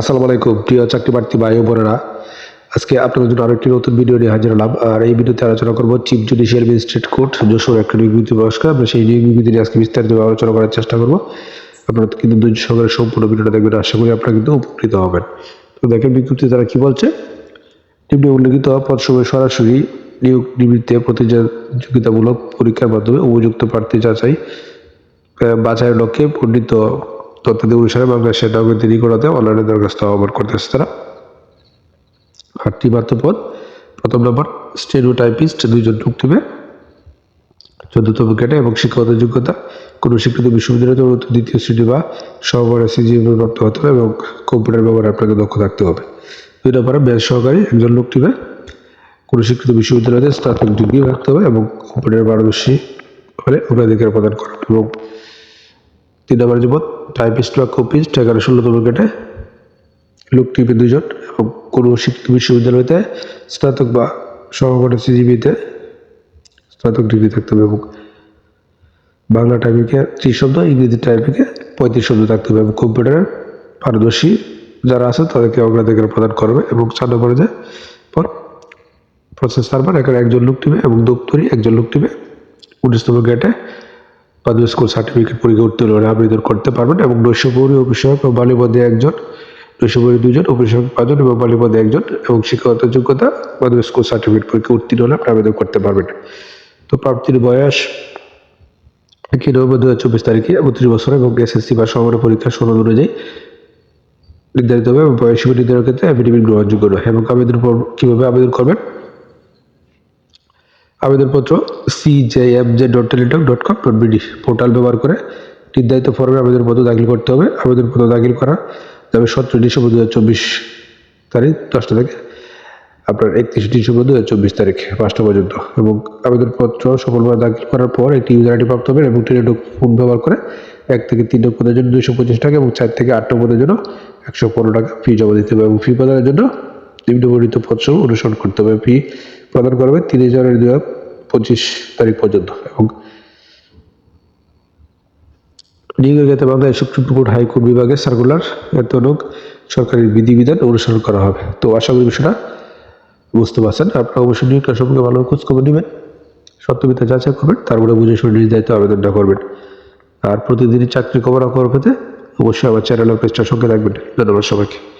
আসসালামু আলাইকুম, প্রিয় চাকরি প্রার্থী ভাই ও বোনেরা। আজকে আপনাদের জন্য আরেকটি নতুন ভিডিও নিয়ে হাজির হলাম। আর এই ভিডিওতে আলোচনা করব chief judicial magistrate court Jessore. একটা বিজ্ঞপ্তি পুরস্কার আমরা সেই বিজ্ঞপ্তি নিয়ে আজকে বিস্তারিত আলোচনা করার চেষ্টা করব। আপনারা কিন্তু ধৈর্য সহকারে সম্পূর্ণ ভিডিওটা দেখবেন, আশা করি আপনারা কিন্তু উপকৃত হবেন। তো দেখেন বিজ্ঞপ্তি তারা কি বলছে? নিম্নে উল্লেখিত পদসমূহে সরাসরি নিয়োগ নিমিত্তে প্রতিযোগিতামূলক পরীক্ষার মাধ্যমে উপযুক্ত প্রার্থী যাচাই বাছাইয়ের লক্ষ্যে পণ্ডিত তথ্যাদি অনুসারে বাংলাদেশের নাগরিকদের নিকটতে অনলাইনে দরখাস্ত আহ্বান করতেছে তারা। আটটি মাত্র পদ প্রথম নম্বর স্টেরিও টাইপিস্ট দুইজন দেবে চোদ্দতম ক্যাটে এবং শিক্ষাগত যোগ্যতা। কোনো স্বীকৃত বিশ্ববিদ্যালয়তে দ্বিতীয় শ্রেণি বা সহকারে সিজিএম প্রাপ্ত হতে হবে এবং কম্পিউটার ব্যবহারে আপনাকে দক্ষ থাকতে হবে। দুই নম্বরে ব্যাস সহকারী একজন লোক দিবে কোনো স্বীকৃত বিশ্ববিদ্যালয়তে স্নাতক ডিগ্রি রাখতে হবে এবং কম্পিউটার পারদর্শী হলে অগ্রাধিকার প্রদান করা এবং তিন নম্বর যেমন টাইপিস্ট বা কপিস্ট এগারো ষোলোতম গেটে লোক টিপে দুজন এবং কোনো শিক্ষিত বিশ্ববিদ্যালয়তে স্নাতক বা সহকারী সিজিবিতে স্নাতক ডিগ্রি থাকতে হবে এবং বাংলা টাইপিংয়ে ত্রিশ শব্দ, ইংরেজি টাইপিংয়ে পঁয়ত্রিশ শব্দ থাকতে হবে এবং কম্পিউটারে পারদর্শী যারা আছে তাদেরকে অগ্রাধিকার প্রদান করবে এবং চার নম্বরে যে পর প্রসেস সার্ভার এখানে একজন লোক টিবে এবং দপ্তরি একজন লোক টিবে উনিশতম গেটে মাধ্যমিক স্কুল সার্টিফিকেট পরীক্ষা উত্তীর্ণ আবেদন করতে পারবেন এবং নৈশপৌরী অফিসক ও বালিপদে একজন নৈশপৌরী দুজন অফিসক পাঁচজন এবং বালিপদে একজন এবং শিক্ষাগত যোগ্যতা মাধ্যমিক স্কুল সার্টিফিকেট পরীক্ষা উত্তীর্ণ আপনি আবেদন করতে পারবেন। তো প্রাপ্তির বয়স একই নভেম্বর দু হাজার চব্বিশ তারিখে, বত্রিশ বছর এবং এসএসসি বা সমার পরীক্ষা সনদ অনুযায়ী নির্ধারিত হবে এবং বয়স নির্ধারণের ক্ষেত্রে অ্যাফিডেভিট গ্রহণযোগ্য নয়। এবং আবেদন কীভাবে আবেদন করবেন? আবেদনপত্র C J M J dot Teletalk dot com dot BD portal ব্যবহার করে নির্ধারিত ফর্মে আবেদনপত্র দাখিল করতে হবে। আবেদনপত্র দাখিল করা যাবে সতেরো ডিসেম্বর দু হাজার চব্বিশ তারিখ দশটা থেকে আপনার একত্রিশে ডিসেম্বর দু হাজার চব্বিশ তারিখ পাঁচটা পর্যন্ত এবং আবেদনপত্র সফলভাবে দাখিল করার পর একটি ইউজার আইডি প্রাপ্ত হবে এবং টেলিটক ফোন ব্যবহার করে এক থেকে তিন নং পদের জন্য দুশো পঁচিশ টাকা এবং চার থেকে আট পদের জন্য একশো পনেরো টাকা ফি জমা দিতে হবে এবং ফি প্রদানের জন্য নিম্নবর্ণিত পদসমূহ অনুসরণ করতে হবে। ফি প্রদান করবে তিরিশ দু হাজার তারিখ পর্যন্ত এবং নিয়োগের ক্ষেত্রে Bangladesh supreme court high court বিভাগের সার্কুলার এতনক সরকারি বিধিবিধান অনুসরণ করা হবে। তো আশা করি বিষয়টা বুঝতে পারছেন। আপনারা অবশ্যই নিয়োগটা সম্পর্কে ভালো খোঁজ খবর নেবেন। সত্যবিতা যাচাই করবেন, তারপরে বুঝে শুনে দায়িত্ব আবেদনটা করবেন। আর প্রতিদিনই চাকরি খবর পেতে অবশ্যই আমার চ্যানেল ও পেজটার সঙ্গে রাখবেন ধন্যবাদ সবাইকে।